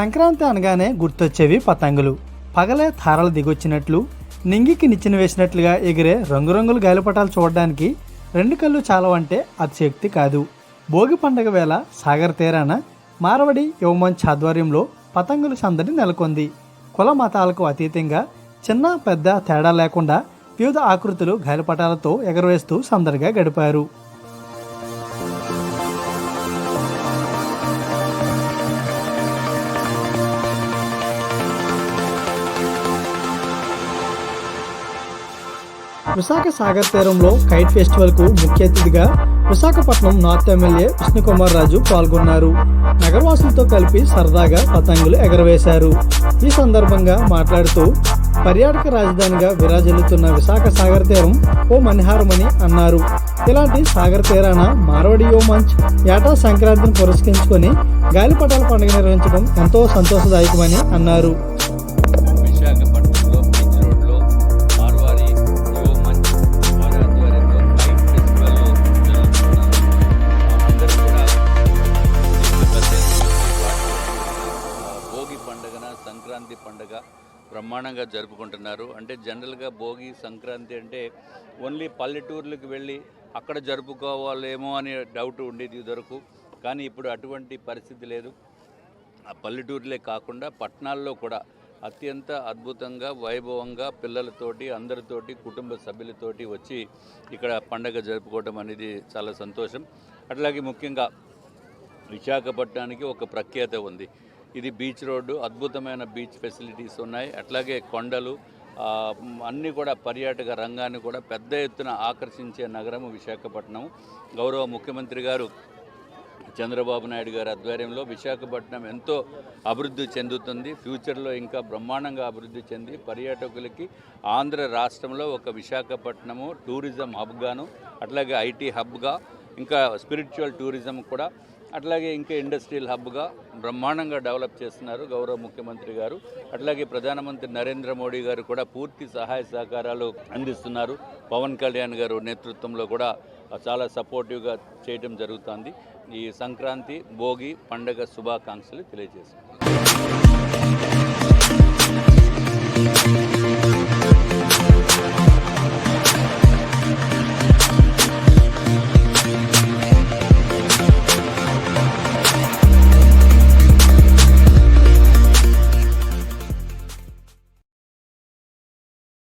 సంక్రాంతి అనగానే గుర్తొచ్చేవి పతంగులు. పగలే తారలు దిగొచ్చినట్లు నింగికి నిచ్చెన వేసినట్లుగా ఎగిరే రంగురంగుల గాలిపటాలు చూడడానికి రెండు కళ్ళు చాలవంటే అతిశక్తి కాదు. భోగి పండగ వేళ సాగర్ తీరాన మారవడి యువమంచ్ ఆధ్వర్యంలో పతంగుల సందడి నెలకొంది. కుల మతాలకు అతీతంగా చిన్న పెద్ద తేడా లేకుండా వివిధ ఆకృతులు గాలిపటాలతో ఎగరవేస్తూ సందడిగా గడిపారు. విశాఖ సాగర్ తీరంలో కైట్ ఫెస్టివల్కు ముఖ్య అతిథిగా విశాఖపట్నం నార్త్ ఎమ్మెల్యే విష్ణుకుమార్ రాజు పాల్గొన్నారు. నగరవాసులతో కలిపి సరదాగా పతంగులు ఎగరవేశారు. ఈ సందర్భంగా మాట్లాడుతూ పర్యాటక రాజధానిగా విరాజిల్లుతున్న విశాఖ సాగర్ తీరం ఓ మణిహారమని అన్నారు. ఇలాంటి సాగర్ తీరాన మార్వడి యో మంచ్ ఏటా సంక్రాంతిని పురస్కరించుకొని గాలిపటాల పండుగ నిర్వహించడం ఎంతో సంతోషదాయకమని అన్నారు. సంక్రాంతి పండుగ బ్రహ్మాండంగా జరుపుకుంటున్నారు. అంటే జనరల్గా భోగి సంక్రాంతి అంటే ఓన్లీ పల్లెటూర్లకు వెళ్ళి అక్కడ జరుపుకోవాలేమో అనే డౌట్ ఉండేది ఇదివరకు. కానీ ఇప్పుడు అటువంటి పరిస్థితి లేదు. ఆ పల్లెటూరులే కాకుండా పట్టణాల్లో కూడా అత్యంత అద్భుతంగా వైభవంగా పిల్లలతోటి అందరితోటి కుటుంబ సభ్యులతోటి వచ్చి ఇక్కడ పండగ జరుపుకోవడం అనేది చాలా సంతోషం. అట్లాగే ముఖ్యంగా విశాఖపట్నానికి ఒక ప్రఖ్యాత ఉంది. ఇది బీచ్ రోడ్డు అద్భుతమైన బీచ్ ఫెసిలిటీస్ ఉన్నాయి. అట్లాగే కొండలు అన్నీ కూడా పర్యాటక రంగాన్ని కూడా పెద్ద ఎత్తున ఆకర్షించే నగరం విశాఖపట్నం గౌరవ ముఖ్యమంత్రి గారు చంద్రబాబు నాయుడు గారి ఆధ్వర్యంలో విశాఖపట్నం ఎంతో అభివృద్ధి చెందుతుంది. ఫ్యూచర్లో ఇంకా బ్రహ్మాండంగా అభివృద్ధి చెంది పర్యాటకులకి ఆంధ్ర రాష్ట్రంలో ఒక విశాఖపట్నము టూరిజం హబ్గాను అట్లాగే ఐటీ హబ్గా ఇంకా స్పిరిచువల్ టూరిజం కూడా అట్లాగే ఇంకా ఇండస్ట్రియల్ హబ్గా బ్రహ్మాండంగా డెవలప్ చేస్తున్నారు గౌరవ ముఖ్యమంత్రి గారు. అట్లాగే ప్రధానమంత్రి నరేంద్ర మోడీ గారు కూడా పూర్తి సహాయ సహకారాలు అందిస్తున్నారు. పవన్ కళ్యాణ్ గారు నేతృత్వంలో కూడా చాలా సపోర్టివ్గా చేయడం జరుగుతుంది. ఈ సంక్రాంతి భోగి పండగ శుభాకాంక్షలు తెలియజేస్తున్నారు